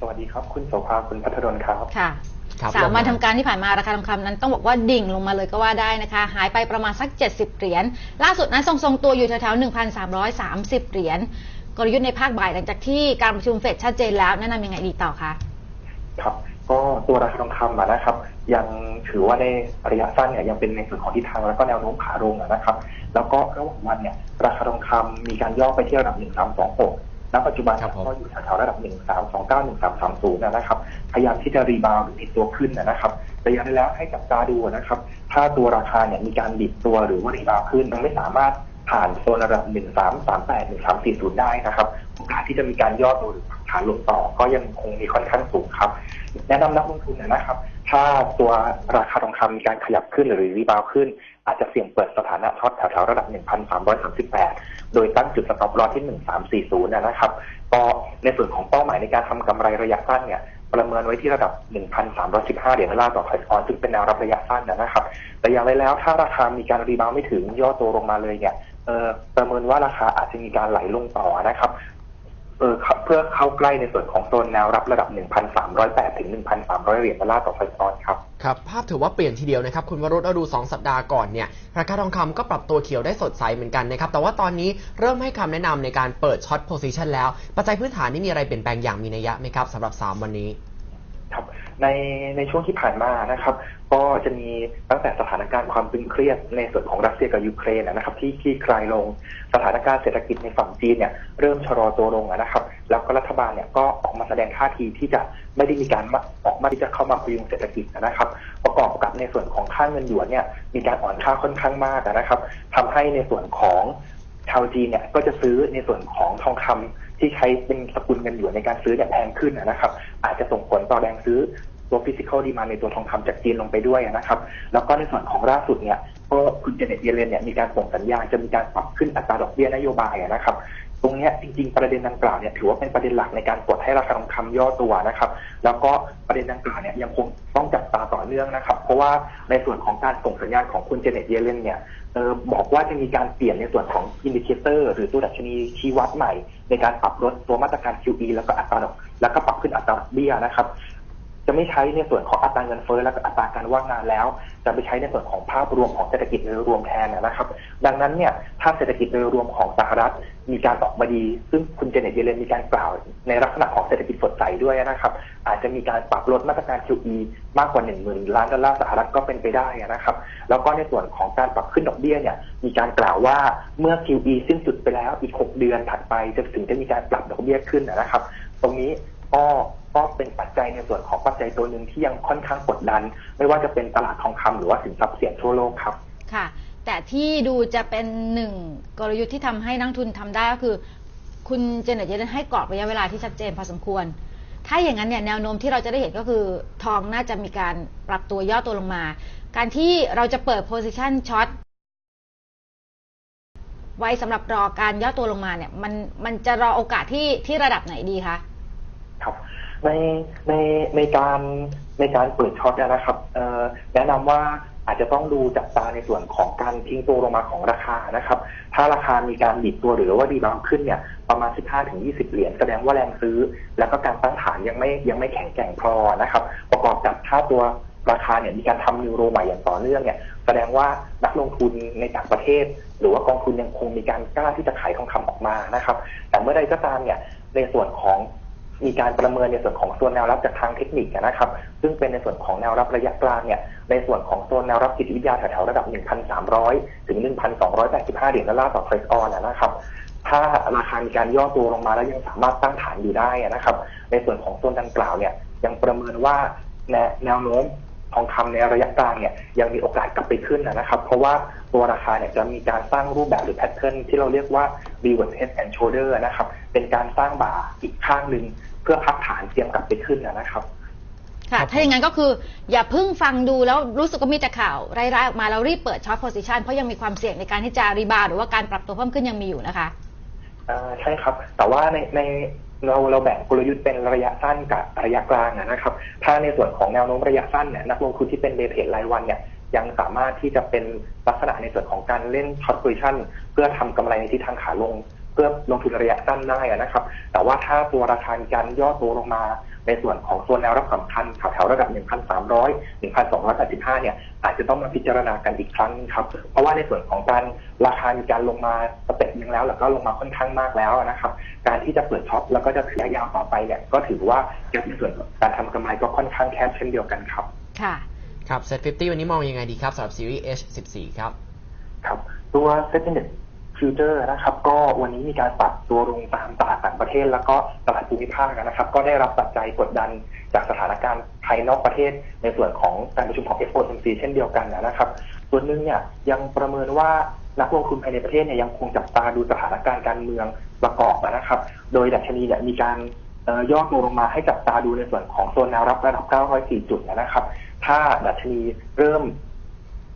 สวัสดีครับ คุณโสภาคุณพัทรดลครับ ค่ะครับสามวันลงมาทำการที่ผ่านมาราคาทองคำนั้นต้องบอกว่าดิ่งลงมาเลยก็ว่าได้นะคะ หายไปประมาณสัก 70 เหรียญ ล่าสุดนั้นทรงๆตัวอยู่แถวๆ1,330 เหรียญ กลยุทธ์ในภาคบ่ายหลังจากที่การประชุมเฟดชัดเจนแล้วแนะนำยังไงดีต่อคะ ครับ ก็ตัวราคาทองคำอะนะครับ ยังถือว่าในระยะสั้นเนี่ยยังเป็นในส่วนของทิศทางแล้วก็แนวโน้มขาลงอะนะครับ แล้วก็ระหว่างวันเนี่ยราคาทองคำมีการย่อไปที่ระดับ1326 ณปัจจุบันครับผมก็อยู่แถวๆระดับ 1329 1330นะครับพยายามที่จะรีบาวด์หรือติดตัวขึ้นนะนะครับระยะแล้วให้จับตาดูนะครับ ถ้าตัวราคาเนี่ยมีการดิดตัวหรือว่ารีบาวด์ขึ้นยังไม่สามารถผ่านโซนระดับ 1338 1340 ได้นะครับโอกาสที่จะมีการย่อตัวหรือปรับฐานลงต่อก็ยังคงมีค่อนข้างสูงครับ แนะนำนักลงทุนนะครับ ถ้าตัวราคาทองคำมีการขยับขึ้นหรือรีบาวด์ขึ้น อาจจะเสี่ยงเปิดสถานะช็อตแถวๆระดับ 1,338 โดยตั้งจุดสต็อปลอที่ 1340 นะครับ ก็ในส่วนของเป้าหมายในการทำกำไรระยะสั้นเนี่ยประเมินไว้ที่ระดับ 1,315 เหรียญดอลลาร์ต่อไทยออนซึ่งเป็นแนวรับระยะสั้นนะครับ แต่อย่างไรแล้วถ้าราคามีการรีบาวไม่ถึงย่อตัวลงมาเลยเนี่ยประเมินว่าราคาอาจจะมีการไหลลงต่อนะครับ เออครับเพื่อเข้าใกล้ในส่วนของโซนแนวรับระดับ 1,308 ถึง 1,300 เหรียญดอลลาร์ต่อไทยออนครับ ครับ ภาพถือว่าเปลี่ยนทีเดียวนะครับ คุณวรุษเราดู 2 สัปดาห์ก่อนเนี่ย ราคาทองคำก็ปรับตัวเขียวได้สดใสเหมือนกันนะครับ แต่ว่าตอนนี้เริ่มให้คำแนะนำในการเปิดช็อตโพซิชันแล้ว ปัจจัยพื้นฐานนี่มีอะไรเปลี่ยนแปลงอย่างมีนัยยะไหมครับสำหรับ 3 วันนี้ ในในช่วงที่ผ่านมานะครับ ก็จะมีตั้งแต่สถานการณ์ความตึงเครียดในส่วนของรัสเซียกับยูเครนนะครับ ที่คลี่คลายลงสถานการณ์เศรษฐกิจในฝั่งจีนเนี่ยเริ่มชะลอตัวลงนะครับ แล้วก็รัฐบาลเนี่ยก็ออกมาแสดงท่าทีที่จะไม่ได้มีการออกมาที่จะเข้ามาพยุงเศรษฐกิจนะครับ ประกอบกับในส่วนของค่าเงินหยวนเนี่ยมีการอ่อนค่าค่อนข้างมากนะครับทำให้ในส่วนของ ชาวจีนเนี่ยก็จะซื้อในส่วนของทองคำที่ใช้เป็นสกุลเงินหยวนในการซื้อเนี่ยแพงขึ้นนะครับ อาจจะส่งผลต่อแรงซื้อตัวฟิสิกอลดีมาในตัวทองคำจากจีนลงไปด้วยนะครับ แล้วก็ในส่วนของล่าสุดเนี่ยก็คุณเจเน็ตเยเลนเนี่ยมีการส่งสัญญาณจะมีการปรับขึ้นอัตราดอกเบี้ยนโยบายนะครับ ตรงนี้จริงๆประเด็นดังกล่าวเนี่ยถือว่าเป็นประเด็นหลักในการกดให้ราคาทองคำย่อตัวนะครับ แล้วก็ประเด็นดังกล่าวเนี่ยยังคงต้องจับตาต่อเนื่องนะครับ เพราะว่าในส่วนของการส่งสัญญาณของคุณเจเน็ตเยเลนเนี่ยบอกว่าจะมีการเปลี่ยนในส่วนของอินดิเคเตอร์หรือตัวดัชนีชี้วัดใหม่ ในการปรับลดตัวมาตรการ QE แล้วก็อัตราดอกแล้วก็ปรับขึ้นอัตราดอกเบี้ยนะครับ จะไม่ใช้ในส่วนของอัตราเงินเฟ้อและก็อัตราการว่างงานแล้ว จะไปใช้ในส่วนของภาพรวมของเศรษฐกิจโดยรวมแทนนะครับ ดังนั้นเนี่ยถ้าเศรษฐกิจโดยรวมของสหรัฐมีการออกมาดี ซึ่งคุณเจเน็ตเยเลนมีการกล่าว ในลักษณะของเศรษฐกิจสดใสด้วยนะครับ อาจจะมีการปรับลดมาตรการ QE มากกว่า1 0,000ล้านดอลลาร์สหรัฐก็เป็นไปได้นะครับ แล้วก็ในส่วนของการปรับขึ้นดอกเบี้ยเนี่ยมีการกล่าวว่าเมื่อ QE สิ้นสุดไปแล้วอีก 6 เดือนถัดไปจะถึงจะมีการปรับดอกเบี้ยขึ้นนะครับ ตรงนี้ก็ ก็เป็นปัจจัยในส่วนของปัจจัยตัวหนึ่งที่ยังค่อนข้างกดดัน ไม่ว่าจะเป็นตลาดทองคำหรือว่าสินทรัพย์เสี่ยงทั่วโลกครับ ค่ะ แต่ที่ดูจะเป็นหนึ่งกลยุทธ์ที่ทำให้นักทุนทำได้ก็คือ คุณเจเน็ตเยเลนให้กรอบระยะเวลาที่ชัดเจนพอสมควร ถ้าอย่างนั้นเนี่ยแนวโน้มที่เราจะได้เห็นก็คือทองน่าจะมีการปรับตัวย่อตัวลงมา การที่เราจะเปิด position short ไว้สำหรับรอการย่อตัวลงมาเนี่ย มันมันจะรอโอกาสที่ที่ระดับไหนดีคะครับ ในในในการในการเปิดช็อตนะครับแนะนำว่าอาจจะต้องดูจับตาในส่วนของการทิ้งตัวลงมาของราคานะครับ ถ้าราคามีการดิดตัวหรือว่าดีบาวขึ้นเนี่ยประมาณ 15-20 เหรียญแสดงว่าแรงซื้อ แล้วก็การตั้งฐานยังไม่ยังไม่แข็งแกร่งพอนะครับ ประกอบกับถ้าตัวราคาเนี่ยมีการทำนิวโรใหม่อย่างต่อเนื่องเนี่ยแสดงว่านักลงทุนในต่างประเทศ หรือว่ากองทุนยังคงมีการกล้าที่จะขายทองคำออกมานะครับ แต่เมื่อใดก็ตามเนี่ยในส่วนของ มีการประเมินในส่วนของโซนแนวรับจากทางเทคนิคนะครับ ซึ่งเป็นในส่วนของแนวรับระยะกลางเนี่ยในส่วนของโซนแนวรับจิตวิทยาแถวๆระดับ 1,300 ถึง 1,285 เหรียญดอลลาร์ต่อเทรดออนนะครับถ้าราคามีการย่อตัวลงมาแล้วยังสามารถตั้งฐานอยู่ได้นะครับ ในส่วนของโซนดังกล่าวเนี่ยยังประเมินว่าแนแนวโน้ม ทองคำในระยะกลางเนี่ยยังมีโอกาสกลับไปขึ้นนะครับ เพราะว่าตัวราคาเนี่ยจะมีการสร้างรูปแบบหรือแพทเทิร์นที่เราเรียกว่า reverse head and shoulder นะครับ เป็นการสร้างบ่าอีกข้างหนึ่งเพื่อพักฐานเตรียมกลับไปขึ้นนะครับ ค่ะครับถ้าอย่างนั้นก็คืออย่าเพิ่งฟังดูแล้วรู้สึกว่ามีแต่ข่าวร้ายๆออกมาแล้วรีบเปิดช็อตโพซิชันเพราะยังมีความเสี่ยงในการที่จะรีบาวด์หรือว่าการปรับตัวเพิ่มขึ้นยังมีอยู่นะคะอ่าใช่ครับ แต่ว่าในใน เราเราแบ่งกลยุทธ์เป็นระยะสั้นกับระยะกลางนะครับ ถ้าในส่วนของแนวโน้มระยะสั้นเนี่ยนักลงทุนที่เป็นเดย์เทรดรายวันเนี่ยยังสามารถที่จะเป็นลักษณะในส่วนของการเล่นช็อตโพซิชันเพื่อทำกำไรในทิศทางขาลง เพื่อลงทุนระยะสั้นได้นะครับ แต่ว่าถ้าตัวราคาการย่อตัวลงมา ในส่วนของโซนแนวรับสำคัญแถวๆระดับ 1,300 1,285 เนี่ยอาจจะต้องมาพิจารณากันอีกครั้งครับ เพราะว่าในส่วนของการราคามีการลงมาสเต็ปหนึ่งแล้ว แล้วก็ลงมาค่อนข้างมากแล้วนะครับ การที่จะเปิดช็อปแล้วก็จะถือระยะยาวต่อไปเนี่ยก็ถือว่าจะในส่วนของการทำกำไรก็ค่อนข้างแคบเช่นเดียวกันครับ ค่ะ ครับเซ็ต50วันนี้มองยังไงดีครับสำหรับซีรีส์ H14 ครับ ครับ ตัวเซ็ต Index Future นะครับ ก็วันนี้มีการปรับตัวลงตามตลาดต่างประเทศ แล้วก็ตลาดภูมิภาคนะครับ ก็ได้รับปัจจัยกดดันจากสถานการณ์ภายนอกประเทศ ในส่วนของการประชุมของ FOMC เช่นเดียวกันนะครับ ส่วนหนึ่งเนี่ยยังประเมินว่านักลงทุนภายในประเทศเนี่ยยังคงจับตาดูสถานการณ์การเมืองประกอบนะครับ โดยดัชนีเนี่ยมีการย่อตัวลงมาให้จับตาดูในส่วนของโซนแนวรับระดับ 904 จุดนะครับ ถ้าดัชนีเริ่ม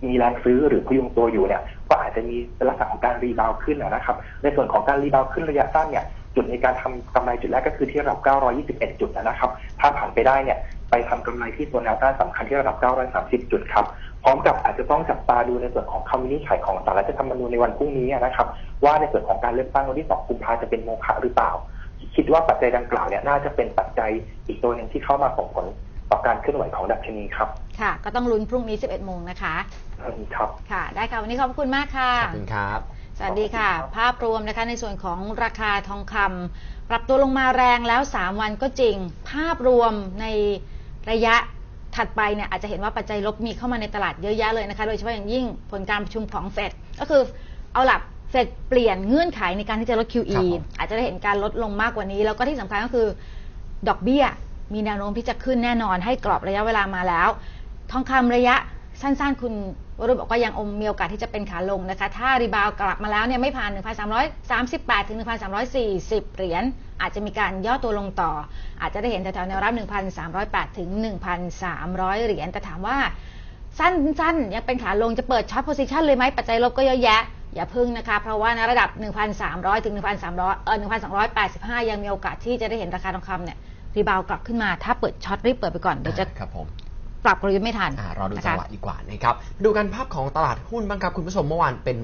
มีแรงซื้อหรือพยุงตัวอยู่เนี่ยก็อาจจะมีลักษณะของการรีบาวขึ้นนะครับ ในส่วนของการรีบาวขึ้นระยะสั้นเนี่ยจุดในการทำกำไรจุดแรกก็คือที่ระดับ 921 จุดนะครับ ถ้าผ่านไปได้เนี่ยไปทำกำไรที่ตัวแนวต้านสำคัญที่ระดับ 930 จุดครับ พร้อมกับอาจจะต้องจับตาดูในส่วนของคำวินิจฉัยของสารรัฐธรรมนูญในวันพรุ่งนี้นะครับ ว่าในส่วนของการเลือกตั้งวันที่ 2 กุมภาจะเป็นโมฆะหรือเปล่า คิดว่าปัจจัยดังกล่าวเนี่ยน่าจะเป็นปัจจัยอีกตัวหนึ่งที่เข้ามาส่งผลต่อ การเคลื่อนไหวของดัชนีครับ ค่ะ ก็ต้องลุ้นพรุ่งนี้ 11 โมงนะคะครับค่ะ ได้ค่ะ วันนี้ขอบคุณมากค่ะ ขอบคุณครับ สวัสดีค่ะ ภาพรวมนะคะในส่วนของราคาทองคำปรับตัวลงมาแรงแล้ว 3 วันก็จริง ภาพรวมในระยะถัดไปเนี่ยอาจจะเห็นว่าปัจจัยลบมีเข้ามาในตลาดเยอะแยะเลยนะคะ โดยเฉพาะอย่างยิ่งผลการประชุมของเฟดก็คือเอาหลักเฟดเปลี่ยนเงื่อนไขในการที่จะลดครั QE บผมอาจจะได้เห็นการลดลงมากกว่านี้ แล้วก็ที่สำคัญก็คือดอกเบี้ย มีแนวโน้มที่จะขึ้นแน่นอนให้กรอบระยะเวลามาแล้ว ทองคำระยะสั้นๆ คุณวรุณบอกว่ายังอมมีโอกาสที่จะเป็นขาลงนะคะ ถ้ารีบาวกลับมาแล้วเนี่ยไม่ผ่าน 1,338 ถึง 1,340 เหรียญ อาจจะมีการย่อตัวลงต่อ อาจจะได้เห็นแถวๆแนวรับ 1,308 ถึง 1,300 เหรียญ แต่ถามว่าสั้นๆ ยังเป็นขาลงจะเปิดช็อตโพซิชันเลยไหมปัจจัยลบก็เยอะแยะ อย่าพึ่งนะคะ เพราะว่าในระดับ 1,300 ถึง 1,300 เออ1,285 ยังมีโอกาสที่จะได้เห็นราคาทองคำเนี่ย รีบาวด์กลับขึ้นมาถ้าเปิดช็อตรีบเปิดไปก่อนเดี๋ยวจะครับผมปรับกลยุทธ์ไม่ทันอ่ารอดูนะจังคะหวะดีกว่านะครับดูกันภาพของตลาดหุ้นบ้างครับคุณผู้ชมเมื่อวานเป็น